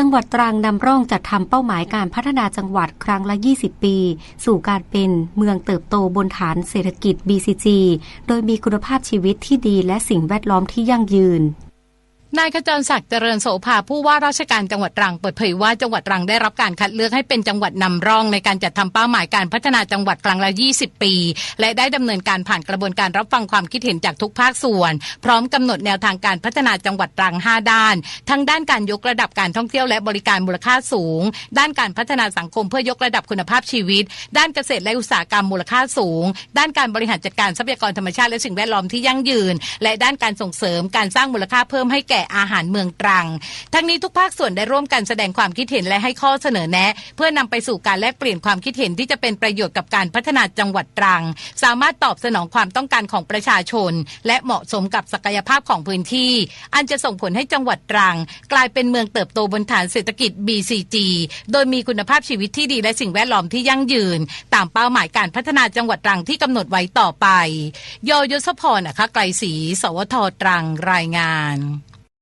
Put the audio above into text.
จังหวัดตรังนำร่องจัดทำเป้าหมายการพัฒนาจังหวัดครั้งละ 20 ปี สู่การเป็นเมืองเติบโตบนฐานเศรษฐกิจ BCG โดยมีคุณภาพชีวิตที่ดีและสิ่งแวดล้อมที่ยั่งยืน นายขจรศักดิ์เจริญโสภาผู้ว่าราชการจังหวัดตรังเปิดเผยว่าจังหวัดตรังได้รับการคัดเลือกให้เป็นจังหวัดนำร่องในการจัดทำเป้าหมายการพัฒนาจังหวัดครั้งละ 20 ปี และได้ดำเนินการผ่านกระบวนการรับฟังความคิดเห็นจากทุกภาคส่วน พร้อมกำหนดแนวทางการพัฒนาจังหวัดตรัง 5 ด้าน ทั้งด้านการยกระดับการท่องเที่ยวและบริการมูลค่าสูง ด้านการพัฒนาสังคมเพื่อยกระดับคุณภาพชีวิต ด้านเกษตรและอุตสาหกรรมมูลค่าสูง ด้านการบริหารจัดการทรัพยากรธรรมชาติและสิ่งแวดล้อมที่ยั่งยืน และด้านการส่งเสริมการสร้างมูลค่าเพิ่มให้แก่อาหารเมืองตรัง ทั้งนี้ทุกภาคส่วนได้ร่วมกันแสดงความคิดเห็นและให้ข้อเสนอแนะ เพื่อนำไปสู่การแลกเปลี่ยนความคิดเห็นที่จะเป็นประโยชน์กับการพัฒนาจังหวัดตรัง สามารถตอบสนองความต้องการของประชาชน และเหมาะสมกับศักยภาพของพื้นที่ อันจะส่งผลให้จังหวัดตรัง กลายเป็นเมืองเติบโตบนฐานเศรษฐกิจ BCG โดยมีคุณภาพชีวิตที่ดีและสิ่งแวดล้อมที่ยั่งยืน ตามเป้าหมายการพัฒนาจังหวัดตรังที่กำหนดไว้ต่อไป ยยศพรนะคะไกลศรีสวทตรังรายงาน